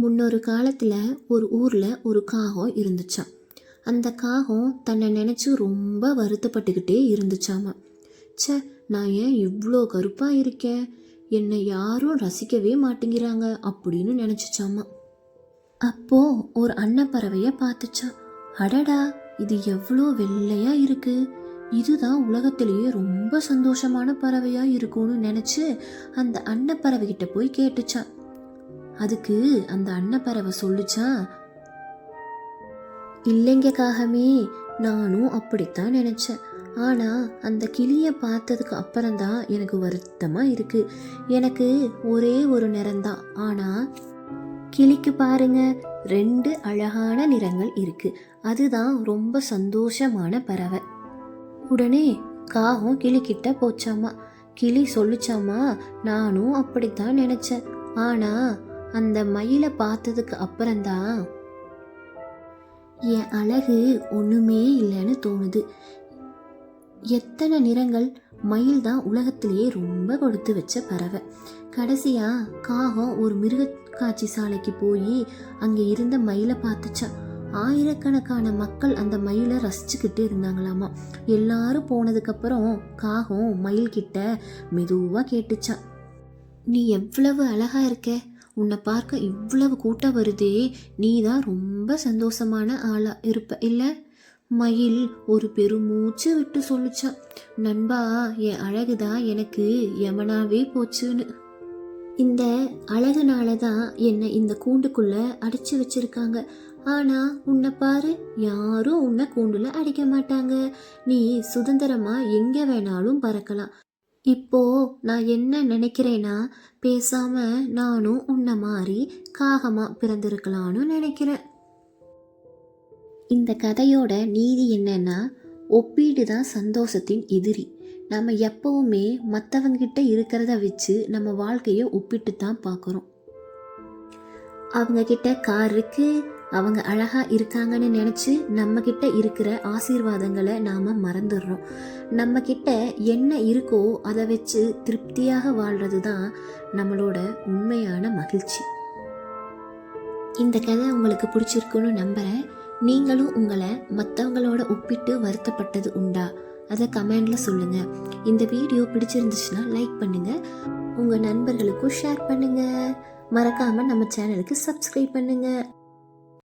முன்னொரு காலத்தில் ஒரு ஊரில் ஒரு காகம் இருந்துச்சான் அந்த காகம் தன்னை நினச்சி ரொம்ப வருத்தப்பட்டுக்கிட்டே இருந்துச்சாமா சே நான் ஏன் இவ்வளோ கருப்பாக இருக்கேன்? என்னை யாரும் ரசிக்கவே மாட்டேங்கிறாங்க அப்படின்னு நினச்சிச்சாமா அப்போது ஒரு அன்னப்பறவையை பார்த்துச்சான் அடடா இது எவ்வளோ வெள்ளையாக இருக்குது இதுதான் உலகத்திலேயே ரொம்ப சந்தோஷமான பறவையாக இருக்கும்னு நினச்சி அந்த அன்னப்பறவைகிட்ட போய் கேட்டுச்சான் அதுக்கு அந்த அன்னப்பறவை சொல்லுச்சா? இல்லைங்க காகமே நானும் அப்படித்தான் நினைச்சேன். ஆனா அந்த கிளியை பார்த்ததுக்கு அப்புறம்தான் எனக்கு வருத்தமா இருக்கு. எனக்கு ஒரே ஒரு நிறம்தான். ஆனா கிளிக்கு பாருங்க ரெண்டு அழகான நிறங்கள் இருக்கு. அதுதான் ரொம்ப சந்தோஷமான பறவை. உடனே காகம் கிளிக்கிட்ட போச்சாமா? கிளி சொல்லுச்சாமா? நானும் அப்படித்தான் நினைச்சேன். ஆனா அந்த மயிலை பார்த்ததுக்கு அப்புறம்தான் என் அழகு ஒன்றுமே இல்லைன்னு தோணுது. எத்தனை நிறங்கள் மயில் தான் உலகத்திலேயே ரொம்ப கொடுத்து வச்ச பறவை. கடைசியாக காகம் ஒரு மிருக காட்சி சாலைக்கு போய் அங்கே இருந்த மயிலை பார்த்துச்சா. ஆயிரக்கணக்கான மக்கள் அந்த மயிலை ரசிச்சுக்கிட்டு இருந்தாங்களாமா. எல்லாரும் போனதுக்கப்புறம் காகம் மயில்கிட்ட மெதுவாக கேட்டுச்சா. நீ எவ்வளவு அழகாக இருக்க உன்னை பார்க்க இவ்வளவு கூட்டம் வருதே. நீ தான் ரொம்ப சந்தோஷமான ஆளா இருப்ப இல்லை? மயில் ஒரு பெருமூச்சு விட்டு சொல்லிச்சான் நண்பா என் அழகுதான் எனக்கு யமனாவே போச்சுன்னு. இந்த அழகுனால தான் என்னை இந்த கூண்டுக்குள்ள அடைச்சு வச்சிருக்காங்க. ஆனா உன்னை பாரு யாரும் உன்னை கூண்டுல அடைக்க மாட்டாங்க. நீ சுதந்திரமா எங்க வேணாலும் பறக்கலாம். இப்போ நான் என்ன நினைக்கிறேன்னா பேசாம நானும் உன்னை மாதிரி காகமா பிறந்திருக்கலான்னு நினைக்கிறேன். இந்த கதையோட நீதி என்னன்னா ஒப்பீடு தான் சந்தோஷத்தின் எதிரி. நம்ம எப்பவுமே மற்றவங்கிட்ட இருக்கிறத வச்சு நம்ம வாழ்க்கையை ஒப்பிட்டு தான் பார்க்குறோம் அவங்கக்கிட்ட கார் இருக்குது அவங்க அழகா இருக்காங்கன்னு நினச்சி நம்ம கிட்ட இருக்கிற ஆசீர்வாதங்களை நாம மறந்துடுறோம். நம்ம கிட்ட என்ன இருக்கோ அதை வச்சு திருப்தியாக வாழ்றது தான் நம்மளோட உண்மையான மகிழ்ச்சி. இந்த கதை உங்களுக்கு பிடிச்சிருக்குன்னு நம்புகிறேன் நீங்களும் உங்களை மற்றவங்களோட ஒப்பிட்டு வருத்தப்பட்டது உண்டா? அதை கமெண்டில் சொல்லுங்கள் இந்த வீடியோ பிடிச்சிருந்துச்சுன்னா லைக் பண்ணுங்கள் உங்கள் நண்பர்களுக்கும் ஷேர் பண்ணுங்கள் மறக்காமல் நம்ம சேனலுக்கு சப்ஸ்கிரைப் பண்ணுங்கள்